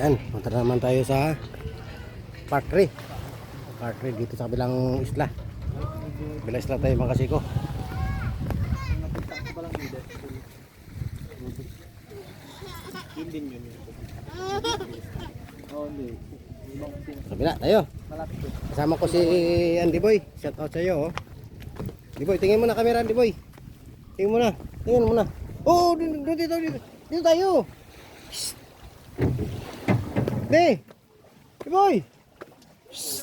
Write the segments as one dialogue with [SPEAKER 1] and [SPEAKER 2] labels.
[SPEAKER 1] Yan, punta na naman tayo sa Park 3. Park 3 dito sa kabilang isla. Kabilang isla tayo mga kasiko. Kabila tayo. Kasama ko si Andy Boy. Shout out sa iyo. Oh. Andy Boy, tingin mo na camera Andy Boy. Tingin mo na. Tingin mo na. Oh, dito dito dito. Dito tayo. Di. Andy Boy. Shh.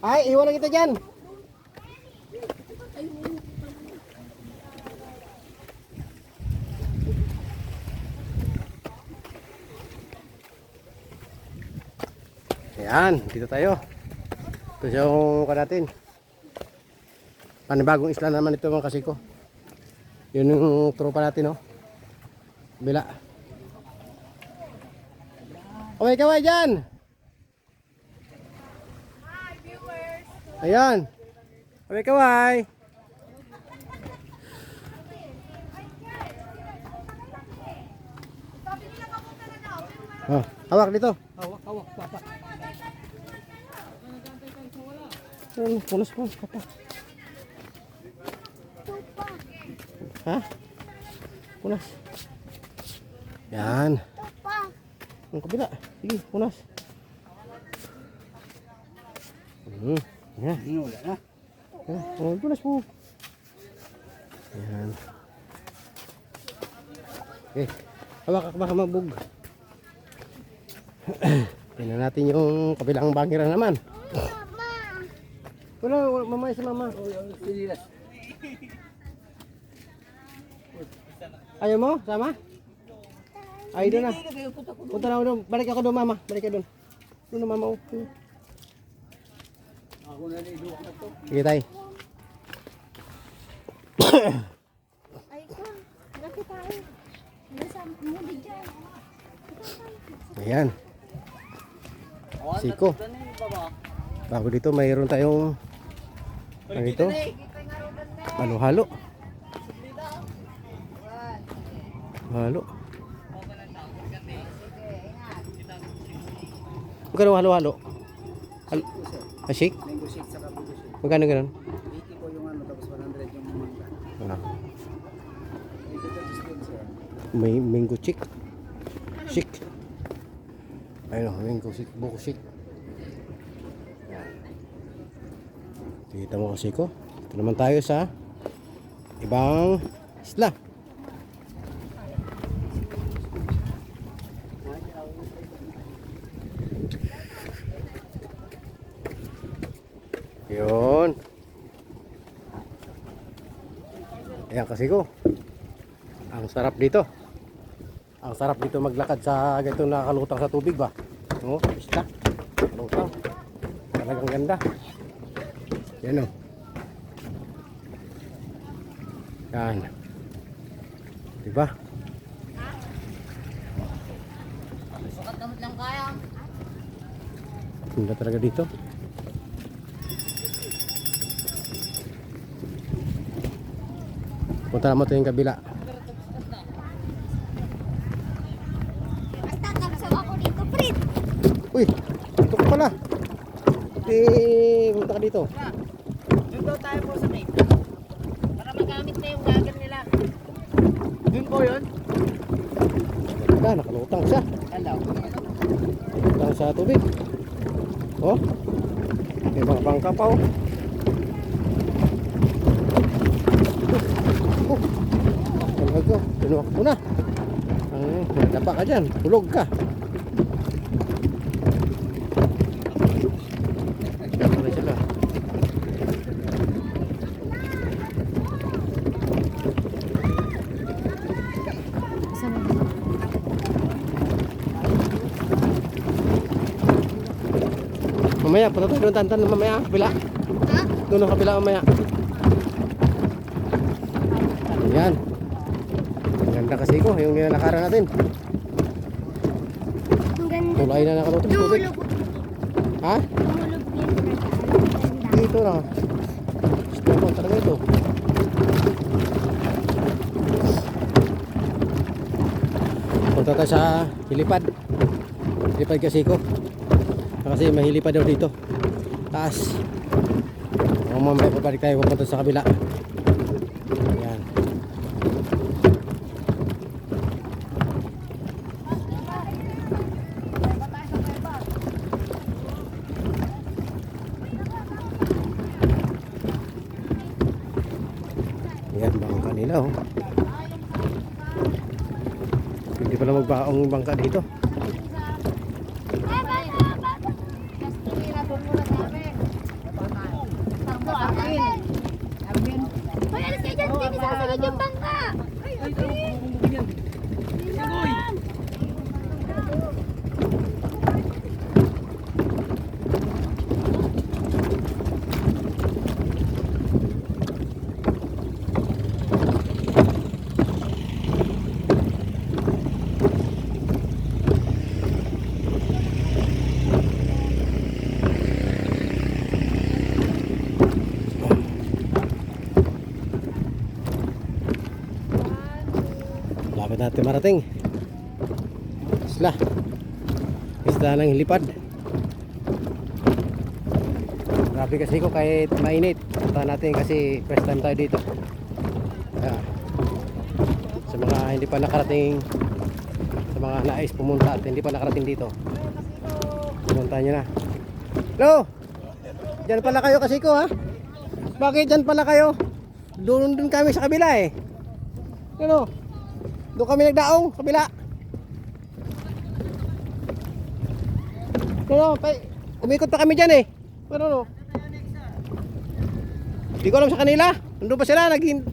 [SPEAKER 1] Ay, iwan na kita dyan. Ayan, dito tayo. Ito yung ka natin. Panibagong isla naman ito mga kasiko. Yun yung tropa natin, no? Bila. Kaway kaway dyan! Ayan. Kaway kaway. Oh, hawak dito.
[SPEAKER 2] Hawak, hawak, papa.
[SPEAKER 1] Ano, punas mo, kapa. Ha? Punas. Yan. Ang kabila. Sige, punas. Hmm. Yan.
[SPEAKER 2] Ano, wala na.
[SPEAKER 1] Oh, punas mo. Yan. Okay. Hawak ka baka mabug. Tingnan natin yung kabilang bangira naman. Wala, wala, mamaya si mama.
[SPEAKER 2] Sinilas.
[SPEAKER 1] Ayaw mo? Sama? Ay, doon na.
[SPEAKER 2] Punta
[SPEAKER 1] na ako doon. Balik ako doon, mama. Balik ka doon. Doon na, mama. Oh.
[SPEAKER 2] Ako na rin, na to.
[SPEAKER 1] Sige, tay.
[SPEAKER 3] Ay ko, laki tayo. Nasa muli dyan.
[SPEAKER 1] Ayan. Siko. Bago dito, mayroon tayong ano ito? Halo-halo. Halo. Magkano halo-halo? Hal ah, shake?
[SPEAKER 2] Mango shake sa kabugo shake.
[SPEAKER 1] Magkano ganun?
[SPEAKER 2] 80 po yung ano, tapos 100 yung mangga.
[SPEAKER 1] Ah, may mango chick. Shake. Ayun mango shake. Buko shake. Yan. Kita mo kasi ko. Ito naman tayo sa ibang isla. Yun. Ayan kasi ko. Ang sarap dito. Ang sarap dito maglakad sa ganito nakakalutang sa tubig ba? No, isla. Lutang. Talagang ganda. Yan o. Yan. Diba?
[SPEAKER 3] Sukat kamot lang kaya.
[SPEAKER 1] Ganda talaga dito. Punta naman ito yung kabila.
[SPEAKER 3] Dito.
[SPEAKER 1] Uy, ito ka pala. Eh, punta ka dito.
[SPEAKER 2] Doon daw tayo po sa main.
[SPEAKER 3] Para magamit na yung gagal nila.
[SPEAKER 2] Doon po yun?
[SPEAKER 1] Wala, nakalutang siya.
[SPEAKER 2] Hello.
[SPEAKER 1] Nakalutang sa tubig. Oh, may mga bangka pa oh. Oh, talaga. Tinuwak mo na. Ang nadapa ka dyan. Tulog ka. Mamaya, punta tayo doon tantan mamaya. Kabila.
[SPEAKER 3] Ha?
[SPEAKER 1] Doon ang kabila mamaya. Ayan. Ang ganda kasi ko, yung nilalakaran natin.
[SPEAKER 3] Ang ganda.
[SPEAKER 1] Tulay na nakalutong tubig.
[SPEAKER 3] Lumulog.
[SPEAKER 1] Ha?
[SPEAKER 3] Din. Ang ganda.
[SPEAKER 1] Dito na. Gusto ko talaga ito. Punta tayo sa Hilipad. Hilipad kasi ko. Kasi may hilipad daw dito. Taas. O mamaya pabalik tayo pupunta sa kabila. Ayan. Ayan, bangka nila oh. Hindi pala magbaong bangka dito.
[SPEAKER 3] Hoy, alis kayo dyan. Hindi sasagad yung bangka. Ay, ay,
[SPEAKER 1] Lapit natin marating. Isla. Isla ng hilipad. Grabe kasi ko kahit mainit. Punta natin kasi first time tayo dito. Kaya, sa mga hindi pa nakarating sa mga nais pumunta at hindi pa nakarating dito. Pumunta nyo na. Hello! Diyan pala kayo kasi ko ha? Bakit diyan pala kayo? Doon doon kami sa kabila eh. Ano? Doon kami nagdaong, kabila. Ano, pa, umikot pa kami dyan eh. Pero no. Hindi ko alam sa kanila. Nandun pa sila, naging...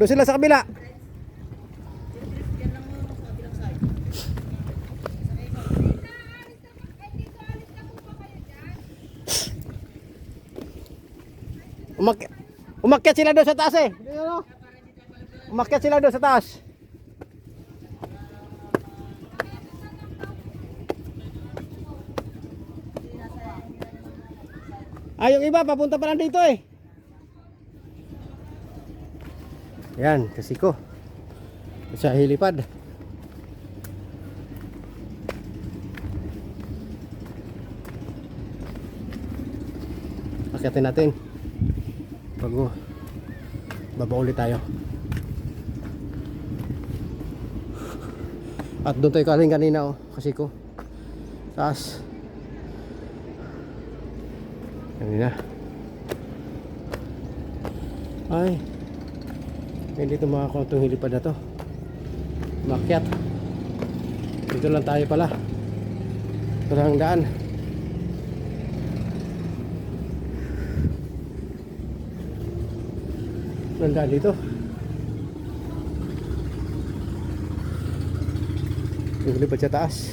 [SPEAKER 1] Doon sila sa kabila. Umak umakyat sila doon sa taas eh. Umakyat sila doon sa taas. Ah, yung iba papunta pa lang dito eh. Yan, kasi ko. Sa hilipad. Akyatin natin. Bago baba ulit tayo. At doon tayo kaling kanina oh, kasi ko. Taas. Kanina. Ay. Hindi ito mga itong hilipad na to. Makyat. Dito lang tayo pala. Ito lang ang daan. Nandaan dito. Yung lipat sa taas.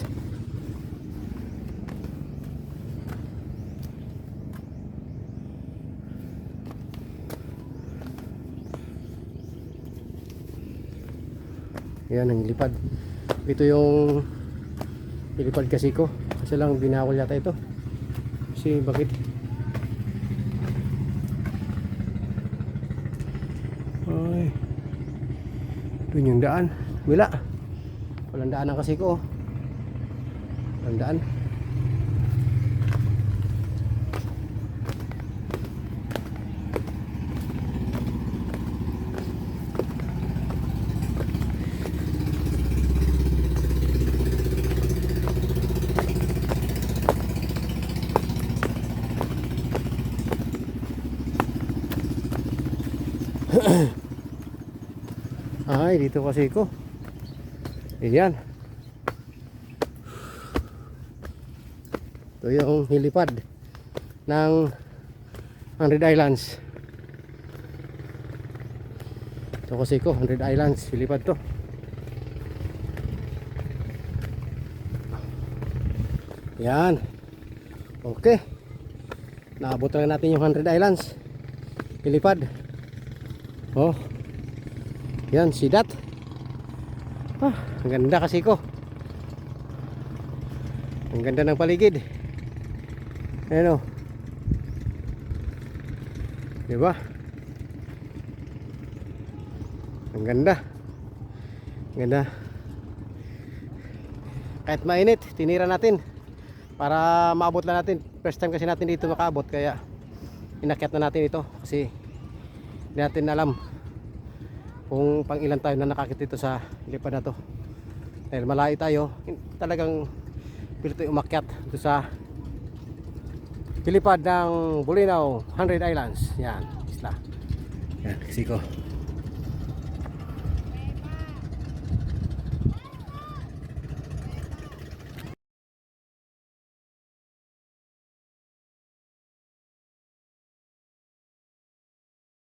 [SPEAKER 1] Yan ang lipad. Ito yung ilipad kasi ko. Kasi lang binawal yata ito. Kasi bakit? Ay. Doon yung daan. Wala. Walang daan ang kasi ko. Walang daan. Ay, dito kasi ko. Ayan. Ito yung hilipad ng 100 Islands. Ito kasi ko, 100 Islands, hilipad to. Yan. Okay. Naabot na natin yung 100 Islands. Hilipad. Oh. Yan, sidat. Ah, ang ganda kasi ko. Ang ganda ng paligid. Ayan o. Diba? Ang ganda. Ganda. Kahit mainit, tinira natin. Para maabot lang natin. First time kasi natin dito makaabot. Kaya inakyat na natin ito. Kasi hindi natin alam kung pang ilan tayo na nakakit dito sa lipad na to. Dahil malayo tayo, talagang pilito umakyat dito sa pilipad ng Bulinaw, 100 Islands. Yan, isla. Yan, Siko.